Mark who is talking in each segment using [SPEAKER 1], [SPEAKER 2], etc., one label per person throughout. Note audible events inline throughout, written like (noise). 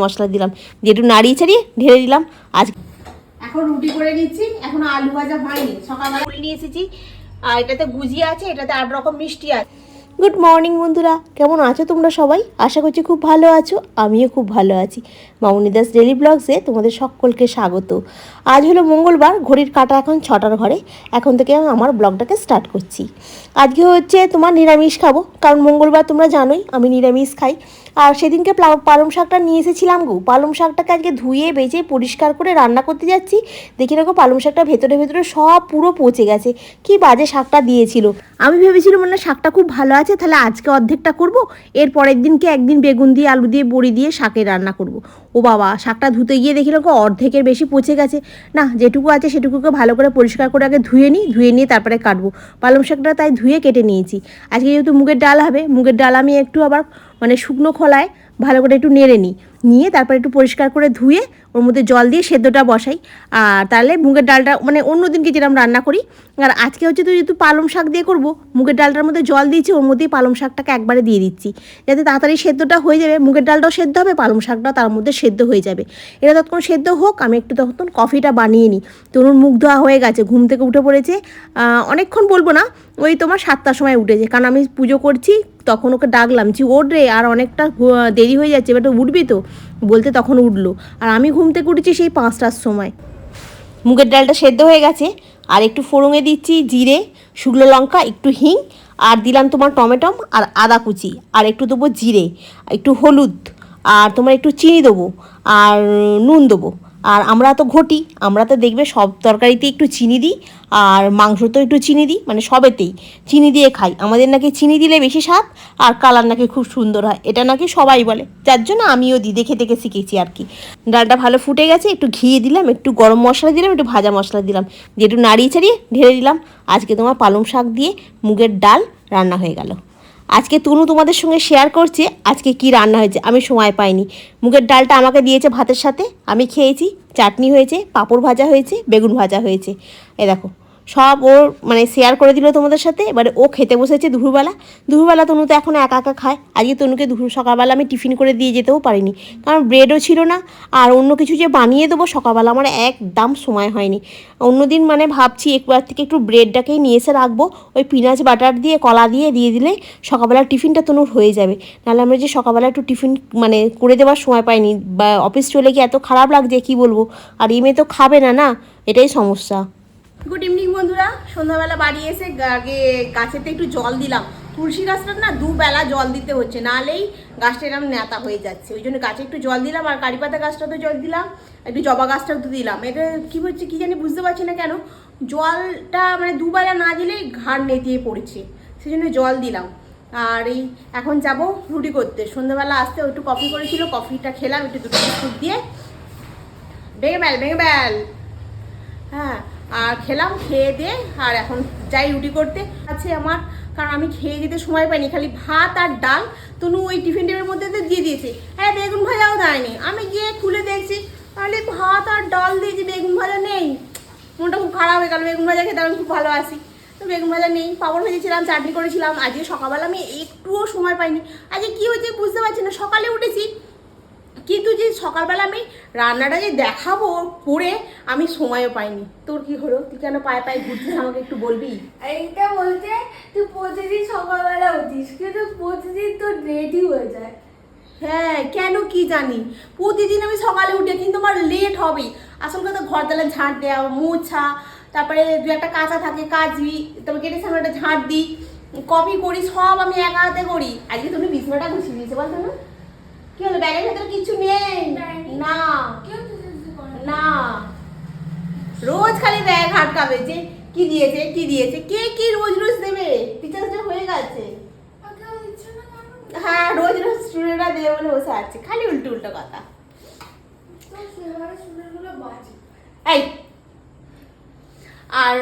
[SPEAKER 1] মশলা দিলাম। দিয়ে একটু নাড়িয়ে ছাড়িয়ে ঢেলে দিলাম। আজ
[SPEAKER 2] এখন রুটি করে নিচ্ছি। এখন আলু ভাজা হয়নি। সকালবেলা নিয়ে এসেছি। আর এটাতে গুজিয়া আছে এটাতে আট রকম মিষ্টি আছে।
[SPEAKER 1] গুড মর্নিং বন্ধুরা। কেমন আছো তোমরা সবাই? আশা করছি খুব ভালো আছো। আমিও খুব ভালো আছি। মামনি দাস ডেলি ব্লগসে তোমাদের সকলকে স্বাগত। আজ হলো মঙ্গলবার ঘড়ির কাটা এখন ছটার ঘরে। এখন থেকে আমি আমার ব্লগটাকে স্টার্ট করছি। আজকে হচ্ছে তোমার নিরামিষ খাব। কারণ মঙ্গলবার তোমরা জানোই আমি নিরামিষ খাই। আর সেদিনকে পালং শাকটা নিয়ে এসেছিলাম গো। পালং শাকটাকে আজকে ধুয়ে, বেজে, পরিষ্কার করে রান্না করতে যাচ্ছি। দেখি দেখো পালং শাকটা ভেতরে ভেতরে সব পুরো পচে গেছে। কি বাজে শাকটা দিয়েছিল। আমি ভেবেছিলাম মানে শাকটা খুব ভালো আছে, তাহলে আজকে অর্ধেকটা করব। এর পরের দিনকে একদিন বেগুন দিয়ে, আলু দিয়ে, বড়ি দিয়ে শাকের রান্না করব। ও বাবা, শাকটা ধুতে গিয়ে দেখি দেখো অর্ধেকের বেশি পচে গেছে। না, যেটুকু আছে সেটুকুকে ভালো করে পরিষ্কার করে আগে ধুয়ে নিই, ধুয়ে নিয়ে তারপরে কাটবো। পালং শাকটা তাই ধুয়ে কেটে নিয়েছি। আজকে যেহেতু মুগের ডাল হবে, মুগের ডাল আমি একটু আবার মানে শুকনো খোলায় ভালো করে একটু নেড়ে নিই। নিয়ে তারপর একটু পরিষ্কার করে ধুয়ে ওর মধ্যে জল দিয়ে সেদ্ধটা বসাই। আর তাহলে মুগের ডালটা মানে অন্য দিনকে যেরকম রান্না করি, আর আজকে হচ্ছে তো যেহেতু পালং শাক দিয়ে করব, মুগের ডালটার মধ্যে জল দিয়েছি, ওর মধ্যেই পালং শাকটাকে একবারে দিয়ে দিচ্ছি। যাতে তাড়াতাড়ি সেদ্ধটা হয়ে যাবে, মুগের ডালটাও সেদ্ধ হবে, পালং শাকটাও তার মধ্যে সেদ্ধ হয়ে যাবে। এটা ততক্ষণ সেদ্ধ হোক, আমি একটু তখন কফিটা বানিয়ে নিই। তরুণ মুখ ধোয়া হয়ে গেছে, ঘুম থেকে উঠে পড়েছে। অনেকক্ষণ বলব না, ওই তোমার সাতটার সময় উঠেছে, কারণ আমি পুজো করছি, তখন ওকে ডাকলাম যে ওঠ রে, আর অনেকটা দেরি হয়ে যাচ্ছে, এবার উঠবি তো। বলতে তখন উঠল। আর আমি ঘুম থেকে উঠেছি সেই পাঁচটার সময়। মুগের ডালটা সেদ্ধ হয়ে গেছে। আর একটু ফোড়ঙে দিচ্ছি জিরে, শুকনো লঙ্কা, একটু হিং, আর দিলাম তোমার টমেটম আর আদা কুচি। আর একটু দেবো জিরে, একটু হলুদ, আর তোমার একটু চিনি দেবো, আর নুন দেবো। আর আমরা তো ঘটি, আমরা তো দেখবে সব তরকারিতে একটু চিনি দিই, আর মাংস তো একটু চিনি দিই মানে সবেতেই চিনি দিয়ে খাই। আমাদের নাকি চিনি দিলে বেশি স্বাদ, আর কালার নাকি খুব সুন্দর হয়, এটা নাকি সবাই বলে। যার জন্য আমিও দিই দেখে দেখে শিখেছি আর কি। ডালটা ভালো ফুটে গেছে, একটু ঘি দিলাম, একটু গরম মশলা দিলাম, একটু ভাজা মশলা দিলাম, দিয়ে একটু নাড়িয়ে ছাড়িয়ে ঢেলে দিলাম। আজকে তোমার পালং শাক দিয়ে মুগের ডাল রান্না হয়ে গেল। আজকে তনু তোমাদের সঙ্গে শেয়ার করছে, আজকে কি রান্না হয়েছে, আমি সময় পাইনি। মুগের ডালটা আমাকে দিয়েছে ভাতের সাথে, আমি খেয়েছি, চাটনি হয়েছে, পাঁপড় ভাজা হয়েছে, বেগুন ভাজা হয়েছে। এ দেখো সব ওর মানে শেয়ার করে দিল তোমাদের সাথে। এবারে ও খেতে বসেছে দুপুরবেলা। দুপুরবেলা তনু তো এখন একা একা খায়। আজকে তনুকে দুপুর সকালবেলা আমি টিফিন করে দিয়ে যেতেও পারিনি। কারণ ব্রেডও ছিল না। আর অন্য কিছু যে বানিয়ে দেবো সকালবেলা আমার একদম সময় হয়নি। অন্যদিন মানে ভাবছি একবার থেকে একটু ব্রেডটাকেই নিয়ে এসে রাখব। ওই পিনাচ বাটার দিয়ে, কলা দিয়ে দিয়ে দিলে সকালবেলা টিফিনটা তনুর হয়ে যাবে। নাহলে আমরা যে সকালবেলা একটু টিফিন মানে করে দেওয়ার সময় পাইনি বা অফিস চলে গিয়ে এত খারাপ লাগছে, কি বলব? আর এই তো খাবে না না? এটাই সমস্যা।
[SPEAKER 2] গুড ইভিনিং বন্ধুরা। সন্ধ্যাবেলা বাড়ি এসে আগে গাছেতে একটু জল দিলাম। তুলসী গাছটা না দুবেলা জল দিতে হচ্ছে, নাহলেই গাছটা এরকম নেতা হয়ে যাচ্ছে। ওই জন্য গাছে একটু জল দিলাম, আর কারি পাতা গাছটাতে জল দিলাম, একটু জবা গাছটাও তো দিলাম। এটা কি হচ্ছে কি জানি বুঝতে পারছি না কেন, জলটা মানে দুবেলা না দিলেই ঘাড় নেতিয়ে পড়ছে সেই জন্য জল দিলাম। আর এই এখন যাব রুটি করতে। সন্ধ্যাবেলা আসতে একটু কফি করেছিল কফিটা খেলাম, একটু দুটো বিস্কুট দিয়ে। ভেঙে বেল ভেঙে বেল হ্যাঁ আর খেলাম, খেয়ে দিয়ে আর এখন যাই রুটি করতে। আছে আমার, কারণ আমি খেয়ে যেতে সময় পাইনি, খালি ভাত আর ডাল। তনু ওই টিফিন টেবিলের মধ্যে দিয়ে দিয়েছে। হ্যাঁ বেগুন ভাজাও দেয়নি। আমি গিয়ে খুলে দেখছি তাহলে ভাত আর ডাল দিয়েছি বেগুন ভাজা নেই। মনটা খুব খারাপ হয়ে গেল, বেগুন ভাজা খেতে আমি খুব ভালো আছি তো বেগুন ভাজা নেই, পাপড় ভেজেছিলাম, চাটনি করেছিলাম। আজকে সকালবেলা আমি একটুও সময় পাইনি। আজকে কী হয়েছে বুঝতে পারছি না। সকালে উঠেছি কিন্তু যে সকালবেলা আমি রান্নাটা যে দেখাবো করে আমি সময়ও পাইনি। তোর কি হলো? তুই কেন পায়ে পায়ে ঘুরছিস? আমাকে একটু বলবি?
[SPEAKER 3] এইটা বলতে তুই প্রতিদিন সকালবেলা উঠিস কিন্তু প্রতিদিন তোর রেডি হয়ে যায়।
[SPEAKER 2] হ্যাঁ কেন কি জানি? প্রতিদিন আমি সকালে উঠে কিন্তু আমার লেট হবেই। আসল কথা ঘর দালে ঝাঁট দেওয়া মোছা তারপরে দু একটা কাঁচা থাকে কাচবি তারপরে গেটের সামনে একটা ঝাঁট দিই কপি করি সব আমি একা হাতে করি। আজকে তুমি বিছনাটা গুছিয়ে দিয়েছে বলতো না? কি হলো? ব্যাগের ভেতরে কিছু নেই? না।
[SPEAKER 3] না।
[SPEAKER 2] রোজ খালি ব্যাগ হাটকাবে যে কি দিয়েছে কি দিয়েছে কে কি রোজ রোজ দেবে? টিচার্স ডে হয়ে গেছে? হ্যাঁ রোজ রোজ স্টুডেন্টরা দেবে বলে বসে আছে। খালি উল্টো উল্টো কথা। এই আর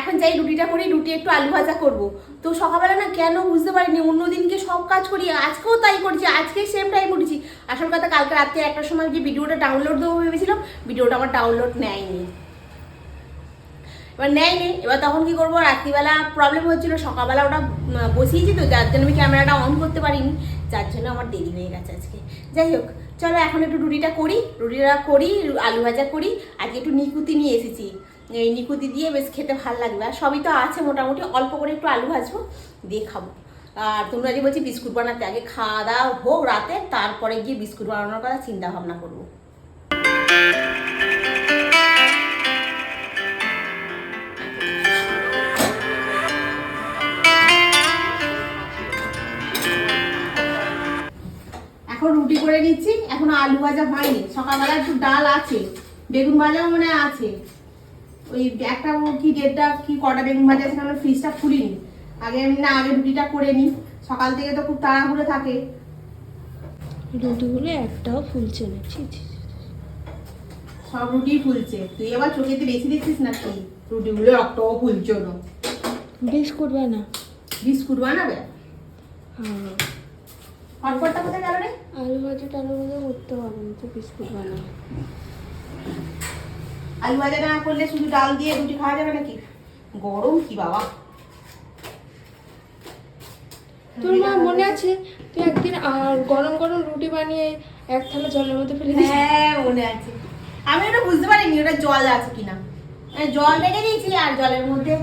[SPEAKER 2] এখন যাই রুটিটা করি, রুটি একটু আলু ভাজা করব। তো সকালবেলা না কেন বুঝতে পারিনি, অন্য দিনকে সব কাজ করি, আজকেও তাই করছি আজকে সেম টাইম উঠেছি। আসল কথা, কালকে রাত্রে একটা সময় যে ভিডিওটা ডাউনলোড দেবো ভেবেছিলাম, ভিডিওটা আমার ডাউনলোড নেয়নি। এবার নেয়নি, এবার তখন কি করব, রাত্রিবেলা প্রবলেম হচ্ছিল, সকালবেলা ওটা বসিয়েছি তো, যার জন্য আমি ক্যামেরাটা অন করতে পারিনি, যার জন্য আমার দেরি হয়ে গেছে আজকে। যাই হোক,
[SPEAKER 1] চলো এখন একটু রুটিটা করি রুটিটা করি, আলু ভাজা করি, আজকে একটু নিকুতি নিয়ে এসেছি। এই নিকুতি দিয়ে বেশ খেতে ভালো লাগবে। আর সবই তো আছে মোটামুটি, অল্প করে একটু আলু ভাজবো, দিয়ে খাব। আর তোমরা যে বলছি বিস্কুট বানাতে আগে খাওয়া দাওয়া হোক রাতে, তারপরে গিয়ে বিস্কুট বানানোর কথা চিন্তা ভাবনা করব। এখন রুটি করে নিচ্ছি, এখনও আলু ভাজা হয়নি। সকালবেলা একটু ডাল আছে, বেগুন ভাজাও মনে আছে। ওই একটা কি দেড়টা কি কটা বেগুন ভাজা আছে আমরা ফ্রিজটা খুলিনি। আগে আমি না আগে রুটিটা করে নিই। সকাল থেকে তো খুব তাড়াহুড়ো থাকে।
[SPEAKER 2] রুটিগুলো একটাও ফুলছে না ছি ছি।
[SPEAKER 1] সব রুটি ফুলছে। তুই আবার চোখেতে বেশি দিচ্ছিস নাকি? রুটিগুলো একটাও ফুলছে না।
[SPEAKER 2] বিস্কুট বানা।
[SPEAKER 1] বিস্কুট বানাবে?
[SPEAKER 2] হ্যাঁ।
[SPEAKER 1] হটপটটা কোথায় গেল রে?
[SPEAKER 2] আলু ভাজা টালু ভাজা করতে পারব না তো বিস্কুট বানা
[SPEAKER 1] আলু ভাজা না করলে শুধু ডাল দিয়ে রুটি খাওয়া যাবে নাকি? গরম কি বাবা?
[SPEAKER 2] তোর মা মনে আছে? তুই একদিন আর গরম গরম রুটি বানিয়ে এক থালা জলের মধ্যে ফেলে দিস।
[SPEAKER 1] হ্যাঁ মনে আছে। আমি ওটা বুঝতে পারিনি ওটা জল আছে কিনা। জল রেখে দিয়েছি আর জলের মধ্যে।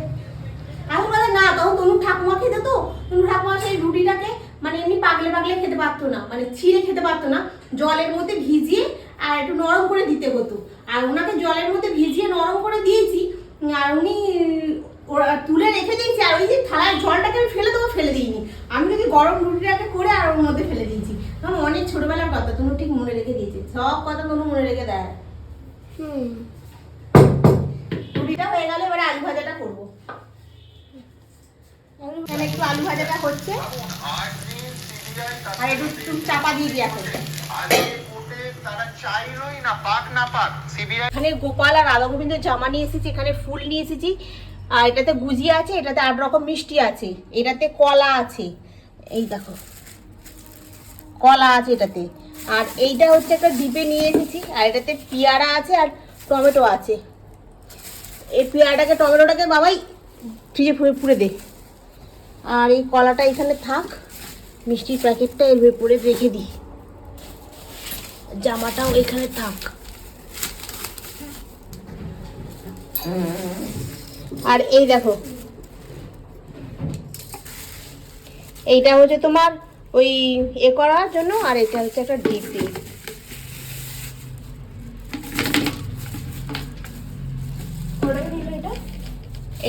[SPEAKER 1] এখন কথা না তখন তনু ঠাকুমা খেতে তো। তনু ঠাকুমা সেই রুটিটাকে মানে এমনি পাগলে পাগলে খেতে পারতো না। মানে ছিঁড়ে খেতে পারতো না। জলের মধ্যে ভিজিয়ে আর একটু নরম করে দিতে হতো। আর ওনাকে জলের মধ্যে ভিজিয়ে নরম করে দিয়েছি আর উনি ওরা তুলে রেখে দিয়েছি আর ওই যে থালার জলটাকে আমি ফেলে দেবো ফেলে দিইনি। আমি যদি গরম রুটিটাকে করে আর ওর মধ্যে ফেলে দিয়েছি। তখন অনেক ছোটবেলার কথা তনু ঠিক মনে রেখে দিয়েছে। সব কথা তনু মনে রেখে দেয়।
[SPEAKER 2] হুম।
[SPEAKER 1] রুটিটা হয়ে গেলে এবারে আলু ভাজাটা করব। এখানে একটু আলু ভাজাটা হচ্ছে। আর একটু একটু চাপা দিয়ে দিই এখন। এখানে গোপাল আর রাধা গোবিন্দ জামা নিয়ে এসেছি, এখানে ফুল নিয়ে এসেছি। আর এটাতে গুজিয়া আছে, এটাতে আট রকম মিষ্টি আছে, এটাতে কলা আছে। এই দেখো, কলা আছে এটাতে। আর এইটা হচ্ছে একটা ডিপে নিয়ে এসেছি, আর এটাতে পেয়ারা আছে আর টমেটো আছে। এই পেয়ারাটাকে, টমেটোটাকে বাবাই, ফ্রিজে ফুড়ে পুড়ে দে। আর এই কলাটা এখানে থাক, মিষ্টির প্যাকেটটা এর ভেতরে রেখে দিই। জামাটাও এখানে থাক। আর এই দেখো। এইটা হচ্ছে তোমার ওই এ করার জন্য আর এটা হচ্ছে একটা ডিপ দিয়ে।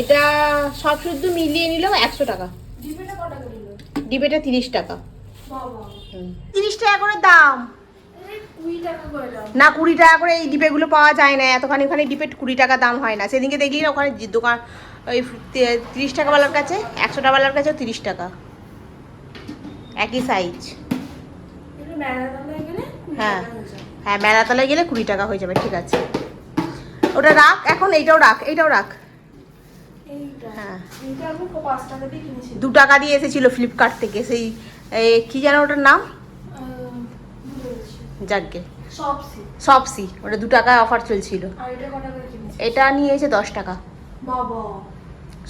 [SPEAKER 2] এটা?
[SPEAKER 1] সব শুদ্ধ মিলিয়ে নিল একশো টাকা। ডিবেটা তিরিশ টাকা। তিরিশ টাকা করে দাম
[SPEAKER 2] এই কুড়ি টাকা করে দাও
[SPEAKER 1] না কুড়ি টাকা করে এই ডিপেগুলো পাওয়া যায় না এতখানি ওখানে ডিপে কুড়ি টাকা দাম হয় না। সেদিনকে দেখলি না ওখানে দোকান ওই তিরিশ টাকাওয়ালার কাছে একশো টাকাওয়ালার কাছেও তিরিশ টাকা। একই সাইজ হ্যাঁ।
[SPEAKER 2] হয়ে
[SPEAKER 1] মেলাতলায় গেলে কুড়ি টাকা হয়ে যাবে ঠিক আছে। ওটা রাখ এখন এইটাও রাখ এইটাও রাখ। হ্যাঁ। দু টাকা দিয়ে এসেছিল ফ্লিপকার্ট থেকে সেই কি যেন ওটার নাম? যাকগে।
[SPEAKER 2] সবসি
[SPEAKER 1] ওটা দু টাকায় অফার চলছিল।
[SPEAKER 2] এটা
[SPEAKER 1] নিয়েছে দশ টাকা।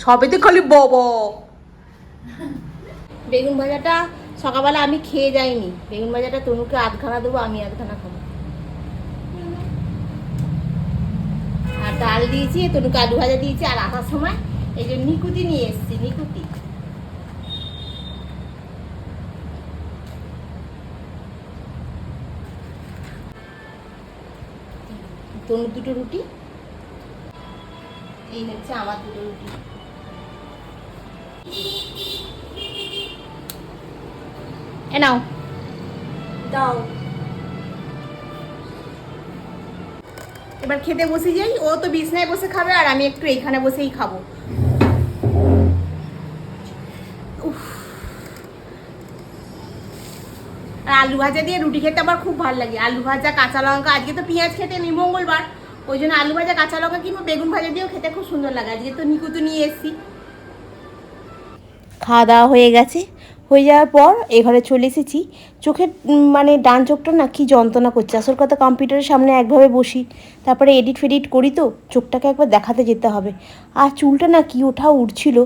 [SPEAKER 1] সবেতে খালি বব। (laughs) বেগুন ভাজাটা সকালবেলা আমি খেয়ে যাইনি। বেগুন ভাজাটা তনুকে আধখানা দেবো আমি আধখানা খাব। আর ডাল দিয়েছি তনুকে আলু ভাজা দিয়েছি আর আসার সময় এই যে নিকুতি নিয়ে এসেছি নিকুতি। তনুর দুটো রুটি? এই হচ্ছে আমার দুটো রুটি। এ নাও।
[SPEAKER 2] দাও।
[SPEAKER 1] এবার খেতে বসে যাই। ও তো বিছনায় বসে খাবে আর আমি একটু এইখানে বসেই খাব উফ। আর আলু ভাজা দিয়ে রুটি খেতে আমার খুব ভালো লাগে। আলু ভাজা, কাঁচা লঙ্কা, আজকে তো পেঁয়াজ খেতে নেই, মঙ্গলবার। ওই জন্য আলু ভাজা, কাঁচা লঙ্কা কিংবা বেগুন ভাজা দিয়েও খেতে খুব সুন্দর লাগে। আজকে তো নিকুতু নিয়ে এসেছি।
[SPEAKER 4] খাওয়া দাওয়া হয়ে গেছে। হয়ে যাওয়ার পর এ ঘরে চলে এসেছি। চোখের মানে ডান চোখটা না কি যন্ত্রণা করছে। আসল কথা কম্পিউটারের সামনে একভাবে বসি, তারপরে এডিট ফেডিট করি তো, চোখটাকে একবার দেখাতে যেতে হবে। আর চুলটা না কি ওঠা উঠছিল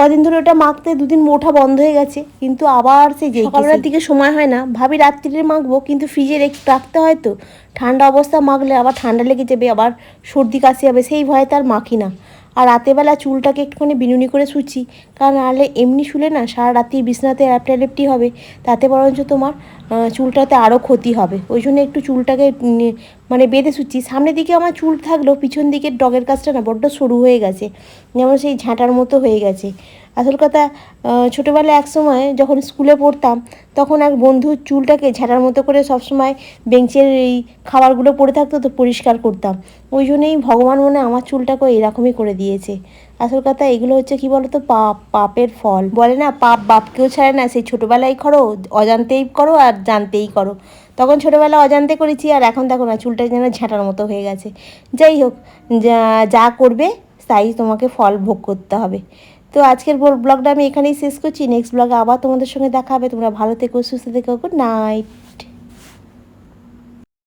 [SPEAKER 1] কদিন ধরে ওটা মাখতে দুদিন মোঠা বন্ধ হয়ে গেছে কিন্তু আবার সেই যে সকালবেলার দিকে সময় হয় না। ভাবি রাত্রিরে মাখবো কিন্তু ফ্রিজে রেখে রাখতে হয় তো ঠান্ডা অবস্থা মাখলে আবার ঠান্ডা লেগে যাবে আবার সর্দি কাশি হবে সেই ভয়ে তার মাখি না। আর রাতেরবেলা চুলটাকে একটুখানি বিনুনি করে শুচি কারণ নাহলে এমনি শুলে না সারা রাত্রি বিছনাতে অ্যাপটালেপটি হবে তাতে বরঞ্চ তোমার চুলটাতে আরও ক্ষতি হবে। ওই জন্য একটু চুলটাকে মানে বেঁধে শুচ্ছি সামনের দিকে আমার চুল থাকলেও পিছন দিকের ডগের কাজটা না বড্ড সরু হয়ে গেছে। যেমন সেই ঝাঁটার মতো হয়ে গেছে। আসল কথা ছোটোবেলায় এক সময় যখন স্কুলে পড়তাম, তখন এক বন্ধুর চুলটাকে ঝাঁটার মতো করে সবসময় বেঞ্চের এই খাবারগুলো পড়ে থাকতো তো পরিষ্কার করতাম। ওই জন্যই ভগবান মনে আমার চুলটাকে এরকমই করে দিয়েছে। আসল কথা এগুলো হচ্ছে কি বলতো, পাপ, পাপের ফল। বলে না, পাপ বাপকেও ছাড়ে না, সেই ছোটোবেলায় করো, অজান্তেই করো আর জানতেই করো। তখন ছোটোবেলা অজান্তে করেছি আর এখন দেখো না, চুলটা যেন ঝাঁটার মতো হয়ে গেছে। যাই হোক, যা যা করবে তাই তোমাকে ফল ভোগ করতে হবে। তো আজকের ব্লগটা আমি এখানেই শেষ করছি। নেক্সট ব্লগে আবার তোমাদের সঙ্গে দেখা হবে। তোমরা ভালো থেকো, সুস্থ থেকো, গুড নাইট।